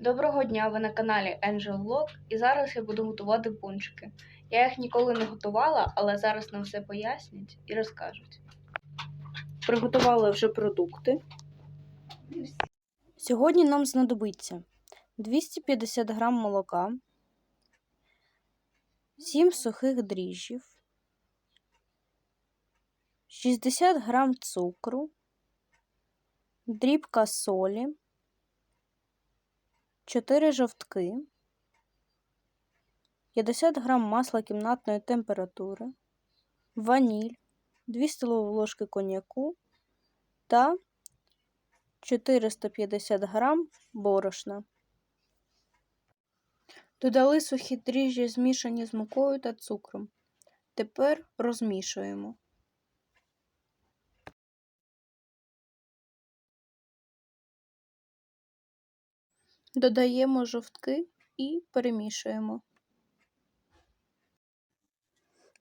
Доброго дня, ви на каналі Angel Vlog і зараз я буду готувати пончики. Я їх ніколи не готувала, але зараз нам все пояснять і розкажуть. Приготували вже продукти. Сьогодні нам знадобиться 250 г молока, 7 сухих дріжджів, 60 г цукру, дрібка солі, 4 жовтки, 50 г масла кімнатної температури, ваніль, 2 столові ложки коньяку та 450 грам борошна. Додали сухі дріжджі, змішані з мукою та цукром. Тепер розмішуємо. Додаємо жовтки і перемішуємо.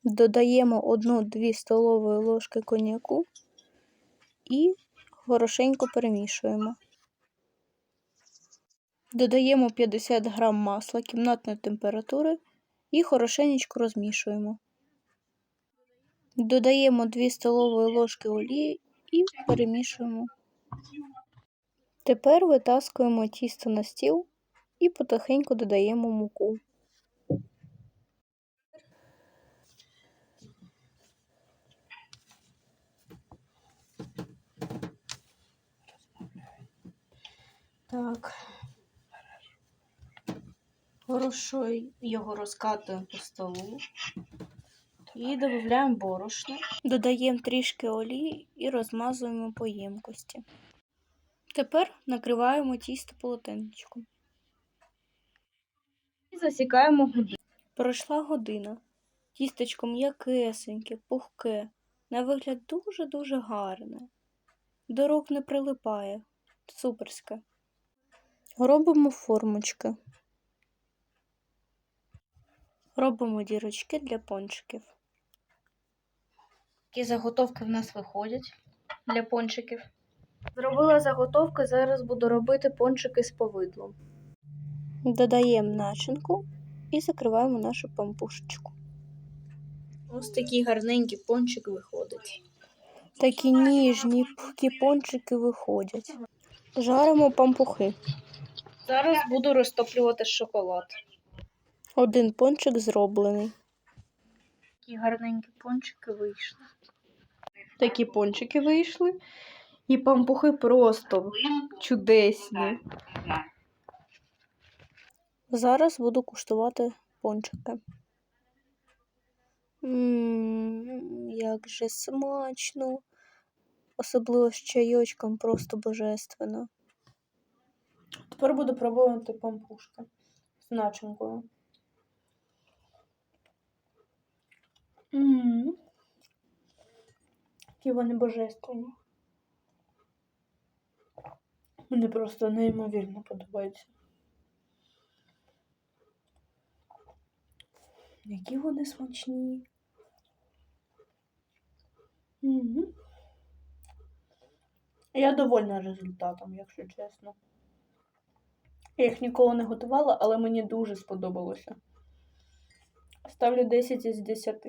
Додаємо 1-2 столові ложки коньяку і хорошенько перемішуємо. Додаємо 50 г масла кімнатної температури і хорошенечко розмішуємо. Додаємо 2 столові ложки олії і перемішуємо. Тепер витаскуємо тісто на стіл і потихеньку додаємо муку. Так. Хорошо його розкатуємо по столу. І додаємо борошно. Додаємо трішки олії і розмазуємо по ємкості. Тепер накриваємо тісто полотенечком. І засікаємо годину. Пройшла година. Тістечко м'якесеньке, пухке, на вигляд дуже-дуже гарне. До рук не прилипає. Суперське. Робимо формочки. Робимо дірочки для пончиків. Які заготовки в нас виходять для пончиків. Зробила заготовки, зараз буду робити пончики з повидлом. Додаємо начинку і закриваємо нашу пампушечку. Ось такі гарненькі пончики виходять. Такі ніжні пухкі пончики виходять. Жаримо пампухи. Зараз буду розтоплювати шоколад. Один пончик зроблений. Такі гарненькі пончики вийшли. Такі пончики вийшли. І пампухи просто чудесні. Зараз буду куштувати пончики. Ммм, як же смачно. Особливо з чайочком просто божественно. Тепер буду пробувати пампушки з начинкою. Ммм. Які вони божественні. Мені просто неймовірно подобається. Які вони смачні. Угу. Я довольна результатом, якщо чесно. Я їх ніколи не готувала, але мені дуже сподобалося. Ставлю 10 із 10.